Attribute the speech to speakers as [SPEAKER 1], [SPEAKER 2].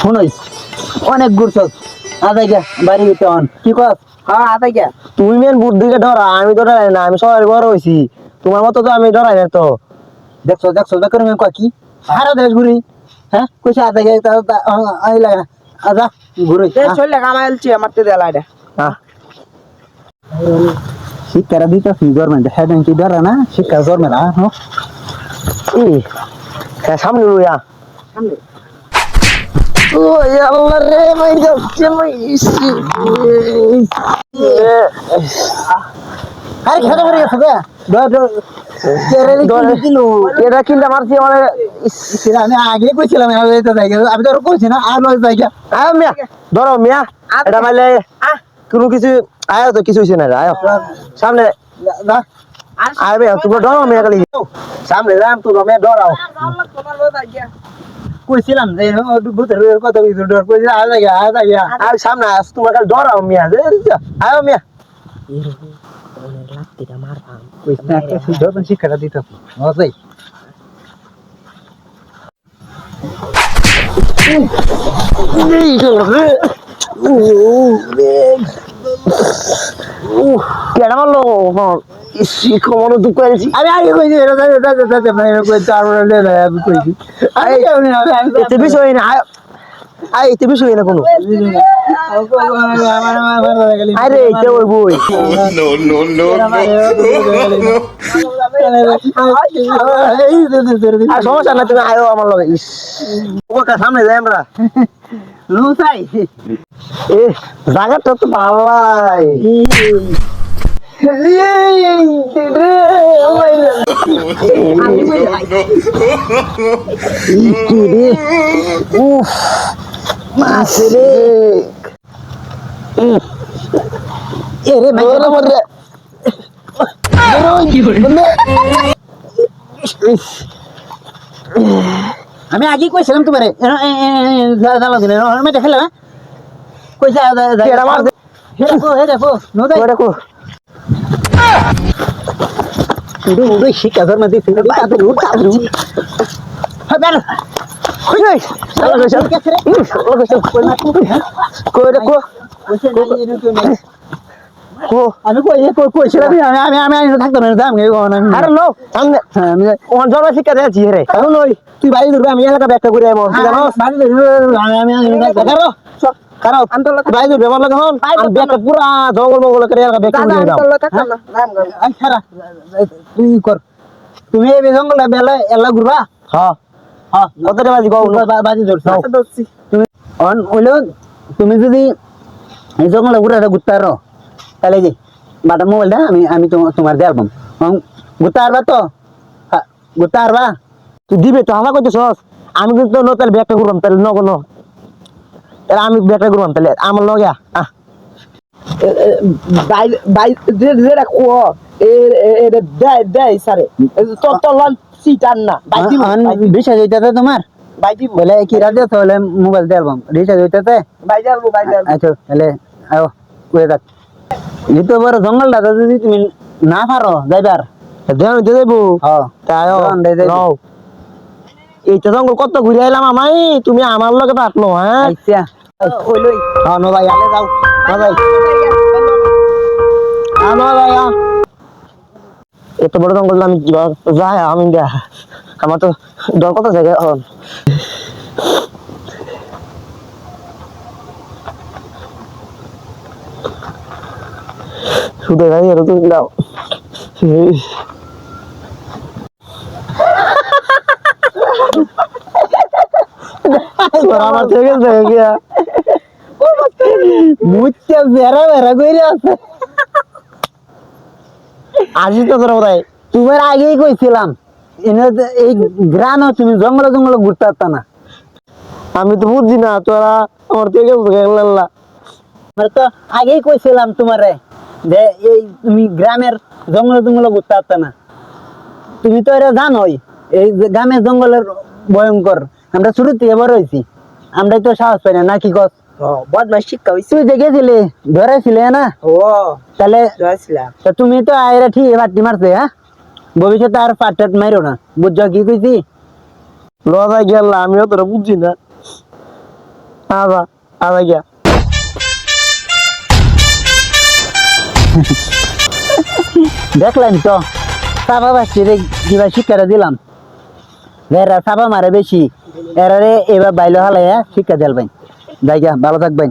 [SPEAKER 1] শুনই অনেক ঘুরছস আদাই গা বাড়ি ভিতরে অন কি কস? হ্যাঁ আদাই গা
[SPEAKER 2] তুমি মেন বুদ্ধিকে ডরা আমি তো ডরাই না আমি সবাই বড় হইছি তোমার মতো তো আমি ডরাই না তো।
[SPEAKER 1] দেখছ দেখছ দেখো আমি কয় কি? সারা দেশ ঘুরি। হ্যাঁ কইছে আদাই গা আই লাগা। আদা ঘুরি
[SPEAKER 3] চলে কামাইলছি আমার তো দেলা এটা
[SPEAKER 2] হ্যাঁ
[SPEAKER 1] শিক্ষারা দিতে গভর্নমেন্ট হ্যাঁ কি ডরা না শিক্ষা গভর্নমেন্ট হ্যাঁ
[SPEAKER 2] ই হ্যাঁ সামনে। লইয়া ও আল্লাহ রে মাই যাচ্ছে মাই ইসি
[SPEAKER 1] আরে খেতে। পারি গেছে বে
[SPEAKER 2] এটা কিনতে মারছি
[SPEAKER 1] আমি আগে কইছিলাম আমি কইছি না আর নয় জায়গা।
[SPEAKER 2] আয় মিয়া ধরো মিয়া এটা মাইলে কোনো কিছু আয় তো কিছু হইছে না আয়। সামনে
[SPEAKER 1] না
[SPEAKER 2] আয় বে তুমি ডরো মিয়া খালি। সামনে রাম তো ডরাও
[SPEAKER 1] কইছিলাম যে ভূতের কথা কইছিল ডর কইছিল আর জায়গা আর জায়গা
[SPEAKER 2] আর সামনে আস তোমার খালি ডরাও মিয়া আয় মিয়া কেডা মারলো ইসি কমনো দুঃখ আছি
[SPEAKER 1] আগে কইছি এটা এটা এটা এটা মানে কই চার বলে লে আমি কইছি আরে আমি আমি
[SPEAKER 2] এতে বিষয় না আয় আয় এতে বিষয় না কোনো আরে কে ওই বই
[SPEAKER 4] no, no, no,
[SPEAKER 2] আর সমস্যা না তুমি আয়ো আমার লগে সামনে যাই আমরা
[SPEAKER 1] লুসাই
[SPEAKER 2] এ জায়গাটা তো ভালাই মরে
[SPEAKER 1] আমি আগে কইছিলাম তোমারে জ্বালা দিলে আমি দেখালাম কইছা
[SPEAKER 2] কেডা মারছে?
[SPEAKER 1] হে দেখো হে দেখো নো দেখ
[SPEAKER 2] দেখো
[SPEAKER 1] উড়ো উড়ো শিকা ধর মধ্যে ফিরে তাদের উড় তাদের হ্যাঁ বের আমি হ্যাঁ তুই বাড়ি ধরবে আমি এলাকা ব্যাখ্যা করে আমি আমার লাগে হন পুরা জঙ্গল মঙ্গল করে এলাকা তুই কর। তুমি এই জঙ্গলে বেলা এলা ঘুরবা?
[SPEAKER 2] হ্যাঁ।
[SPEAKER 1] হ্যাঁ
[SPEAKER 2] কতটা বাজি কও
[SPEAKER 1] বাজি ধরছো। তুমি অন হইল তুমি যদি এই জঙ্গলে ঘুরে ঘুরতে পারো তাহলে যে বাটার মোবাইলটা আমি আমি তোমার তোমার দিয়ে অ্যালবাম ঘুরতে পারবা তো? হ্যাঁ, ঘুরতে পারবা?
[SPEAKER 2] তুই দিবে তো হামা কইতেছস আমি কিন্তু ন তাহলে ব্যাগটা করবাম তাহলে ন ন তাহলে আমি ব্যাগটা করবাম তাহলে আমার লগে আ। আহ।
[SPEAKER 3] যেটা কো দেয় দেয় সারে তোর তোর লন সিটার না
[SPEAKER 1] তোমার?
[SPEAKER 3] দিব
[SPEAKER 1] বলে কি মোবাইল দিয়ে রিচার্জ
[SPEAKER 3] যাব যাব
[SPEAKER 1] আচ্ছা তাহলে আও কয়ে থাক যেহেতু বড় জঙ্গলটা যদি তুমি না পারো যাইবার।
[SPEAKER 2] দেন
[SPEAKER 1] হ্যাঁ।
[SPEAKER 2] তাই
[SPEAKER 1] দেবো।
[SPEAKER 2] নাও এইটা জঙ্গল কত ঘুরে আইলাম আমাই তুমি আমার লগে তো আসলো হ্যাঁ?
[SPEAKER 1] আচ্ছা
[SPEAKER 3] ওইলই
[SPEAKER 1] হ্যাঁ নো ভাই আলে যাও নো ভাই
[SPEAKER 2] আমার আয়া এত বড় জঙ্গল আমি কীভাবে যাই আমি দেয়া আমার তো ডর কত জায়গায় হন শুধু গাড়ি এর তো দাও আমার থেকে গেছে গিয়া
[SPEAKER 1] আছে।
[SPEAKER 2] আসিস তো তোরা বোধহয়
[SPEAKER 1] তোমার আগেই কইছিলাম, এনে এই তুমি জঙ্গলে জঙ্গলে ঘুরতে না।
[SPEAKER 2] আমি তো বুঝছি না, তোরা আমার থেকে
[SPEAKER 1] তো আগেই কইছিলাম তোমারে যে এই তুমি গ্রামের জঙ্গলে জঙ্গলে ঘুরতে পারতা না। তুমি তো এটা জানোই, এই গ্রামের জঙ্গলের ভয়ঙ্কর। আমরা শুরু থেকে বড় হয়েছি, আমরাই তো সাহস পাই না নাকি কস?
[SPEAKER 3] বদমাস শিক্ষা হইছে।
[SPEAKER 1] তুই দেখেছিলি? ধরেছিলে না?
[SPEAKER 3] ও
[SPEAKER 1] তাহলে তো তুমি তো আয়রা ঠিক বাটি মারছে হ্যাঁ? ভবিষ্যতে আর পাটটাট মারো না। বুঝ কি কইছি?
[SPEAKER 2] লজা গেল আমিও তোরা বুঝছি না। আবা আবা গিয়া।
[SPEAKER 1] দেখলাম তো সাবা বাসটিরে কিবা শিক্ষাটা দিলাম। এরা সাবা মারে বেশি। এরারে এবার বাইলো হালাইয়া শিক্ষা দিলবেন জায়গা ভালো থাকবেন।